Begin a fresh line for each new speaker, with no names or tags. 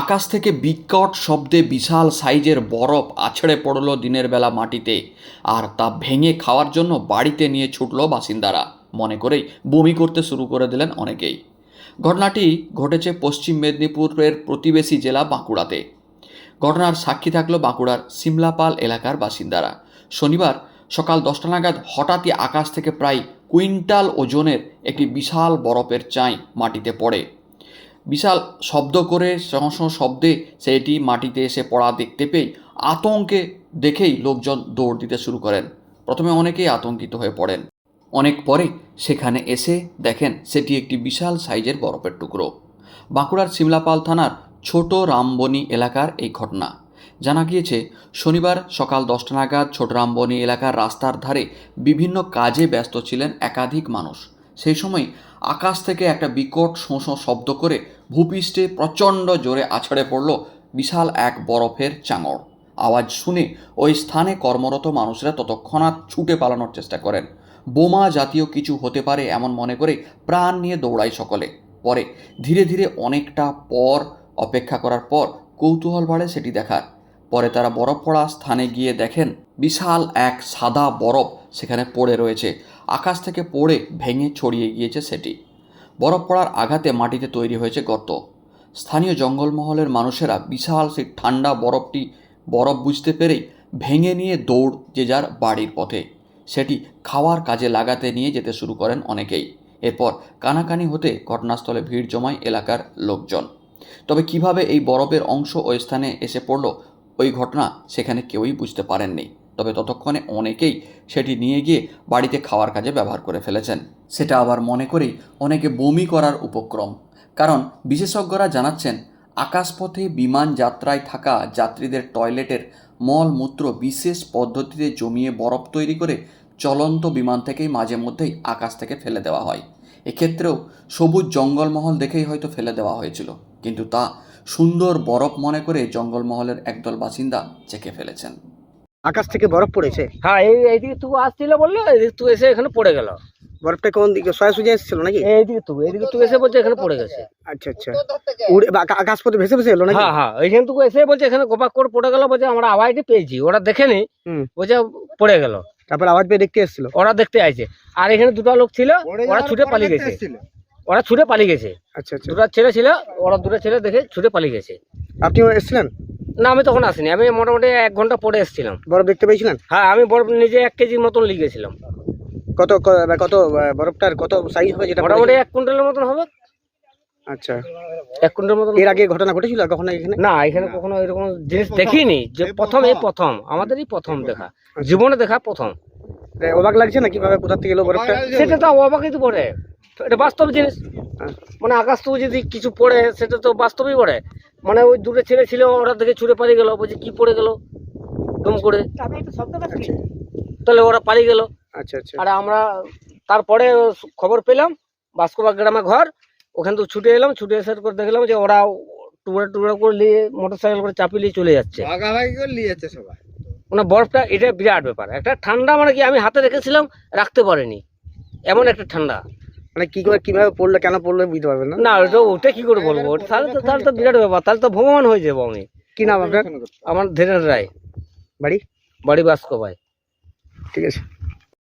আকাশ থেকে বিকট শব্দে বিশাল সাইজের বরফ আছড়ে পড়ল দিনের বেলা মাটিতে, আর তা ভেঙে খাওয়ার জন্য বাড়িতে নিয়ে ছুটল বাসিন্দারা। মনে করেই বমি করতে শুরু করে দিলেন অনেকেই। ঘটনাটি ঘটেছে পশ্চিম মেদিনীপুরের প্রতিবেশী জেলা বাঁকুড়াতে। ঘটনার সাক্ষী থাকল বাঁকুড়ার সিমলাপাল এলাকার বাসিন্দারা। শনিবার সকাল দশটা নাগাদ হঠাৎই আকাশ থেকে প্রায় কুইন্টাল ওজনের একটি বিশাল বরফের চাই মাটিতে পড়ে। বিশাল শব্দ করে সঙ্গে শব্দে সেটি মাটিতে এসে পড়া দেখতে পেয়ে আতঙ্কে দেখেই লোকজন দৌড় দিতে শুরু করেন। প্রথমে অনেকেই আতঙ্কিত হয়ে পড়েন। অনেক পরে সেখানে এসে দেখেন সেটি একটি বিশাল সাইজের বরফের টুকরো। বাঁকুড়ার সিমলাপাল থানার ছোট রামবনি এলাকার এই ঘটনা। জানা গিয়েছে, শনিবার সকাল দশটা নাগাদ ছোট রামবনি এলাকার রাস্তার ধারে বিভিন্ন কাজে ব্যস্ত ছিলেন একাধিক মানুষ। সেই সময় আকাশ থেকে একটা বিকট শোঁ শব্দ করে ভূপৃষ্ঠে প্রচণ্ড জোরে আছড়ে পড়ল বিশাল এক বরফের চাঙড়। আওয়াজ শুনে ওই স্থানে কর্মরত মানুষরা ততক্ষণাৎ ছুটে পালানোর চেষ্টা করেন। বোমা জাতীয় কিছু হতে পারে এমন মনে করে প্রাণ নিয়ে দৌড়ায় সকলে। পরে ধীরে ধীরে অনেকটা পর অপেক্ষা করার পর কৌতূহল বাড়ে সেটি দেখার। পরে তারা বরফ পড়া স্থানে গিয়ে দেখেন বিশাল এক সাদা বরফ সেখানে পড়ে রয়েছে। আকাশ থেকে পড়ে ভেঙে ছড়িয়ে গিয়েছে সেটি। বরফ পড়ার আঘাতে মাটিতে তৈরি হয়েছে গর্ত। স্থানীয় জঙ্গলমহলের মানুষেরা বিশাল সেই ঠান্ডা বরফটি বরফ বুঝতে পেরেই ভেঙে নিয়ে দৌড় যে যার বাড়ির পথে। সেটি খাওয়ার কাজে লাগাতে নিয়ে যেতে শুরু করেন অনেকেই। এরপর কানাকানি হতে ঘটনাস্থলে ভিড় জমায় এলাকার লোকজন। তবে কীভাবে এই বরফের অংশ ওই স্থানে এসে পড়ল ওই ঘটনা সেখানে কেউই বুঝতে পারেননি। তবে ততক্ষণে অনেকেই সেটি নিয়ে গিয়ে বাড়িতে খাওয়ার কাজে ব্যবহার করে ফেলেছেন। সেটা আবার মনে করেই অনেকে বমি করার উপক্রম। কারণ বিশেষজ্ঞরা জানাচ্ছেন, আকাশপথে বিমান যাত্রায় থাকা যাত্রীদের টয়লেটের মলমূত্র বিশেষ পদ্ধতিতে জমিয়ে বরফ তৈরি করে চলন্ত বিমান থেকেই মাঝে মধ্যেই আকাশ থেকে ফেলে দেওয়া হয়। এক্ষেত্রেও সবুজ জঙ্গলমহল দেখেই হয়তো ফেলে দেওয়া হয়েছিল। কিন্তু তা সুন্দর বরফ মনে করে জঙ্গলমহলের একদল বাসিন্দা চেকে ফেলেছেন।
আকাশ থেকে বরফ পড়েছে?
হ্যাঁ এই এইদিকে তুই আসছিল বলল এইদিকে তুই এসে এখানে পড়ে গেল।
বরফটা কোন দিকে? সয়া সুজে এসেছিল নাকি?
এইদিকে তুই এইদিকে তুই এসে বলছে এখানে পড়ে গেছে।
আচ্ছা আচ্ছা। উড়ে আকাশ পথে ভেসে ভেসে এলো নাকি?
হ্যাঁ হ্যাঁ এইখানে তুই এসে বলছে এখানে গোপাক করে পড়ে গেল বলছে আমরা আওয়াজটি পেয়েছি ওরা দেখেনি
হুম।
বলছে পড়ে গেল।
তারপর আওয়াজ পেয়ে দেখতে এসেছিল?
ওরা দেখতে আইছে। আর এখানে দুটো লোক ছিল ওরা ছুটে পালিয়ে গেছে। ওরা ছুটে পালিয়ে গেছে।
আচ্ছা আচ্ছা।
দুটো ছেলে ছিল ওরা দুটো ছেলে দেখে ছুটে পালিয়ে গেছে।
আপনিও এসেছিলেন?
না আমি তখন আসিনি। আমি মোটামুটি এক ঘণ্টা পরে এসেছিলাম।
বরফ দেখতে পেয়েছিলেন?
হ্যাঁ আমি বরফ নিজে এক কেজির মতন লিখেছিলাম
কত কত বরফটার কত সাইজ হবে যেটা
মোটামুটি এক কুইন্টালের মতন হবে।
আচ্ছা।
এক কুইন্টাল মতন
এর আগে ঘটনা ঘটেছিল কখনো এখানে?
না এখানে কখনো এরকম জিনিস দেখিনি যে প্রথম এই প্রথম। আমাদেরই প্রথম দেখা। জীবনে দেখা প্রথম।
অবাক লাগছে না কীভাবে কোথা থেকে এলো বরফটা?
সেটা তো অবাকই তো পড়ে এটা বাস্তব জিনিস।
হ্যাঁ।
মানে আকাশ তো যদি কিছু পড়ে সেটা তো বাস্তবই পড়ে। মানে ওই দূরে ছেলে ছিল ওরা দেখে ছুটে পালিয়ে গেল বলছে কি পড়ে গেল? ডুম করে।
আচ্ছা।
তাহলে ওরা পালিয়ে গেল।
আচ্ছা আচ্ছা।
আর আমরা তারপরে খবর পেলাম বাস্কোবা গ্রামে ঘর। ওখান থেকে ছুটে এলাম ছুটে আসার পর দেখলাম যে ওরা টুকরা টুকরা করে নিয়ে মোটর সাইকেল করে চাপিয়ে নিয়ে চলে যাচ্ছে।
ভাগাভাগি করে নিয়ে যাচ্ছে সবাই।
মানে বরফটা এটা বিরাট ব্যাপার। একটা ঠান্ডা মানে কি আমি হাতে রেখেছিলাম রাখতে পারিনি। এমন একটা ঠান্ডা।
মানে কি করে কীভাবে পড়ল কেন পড়ল বুঝতে পারবে না?
না ওটা ওটা কি করে বলব? তাহলে তো তাহলে তো বিরাট ব্যাপার তাহলে তো ভগবান হয়ে যাব আমি।
কি নাম আপনার?
আমার ধীরেন রায়।
বাড়ি?
বাড়ি বাস্কো ভাই।
ঠিক আছে।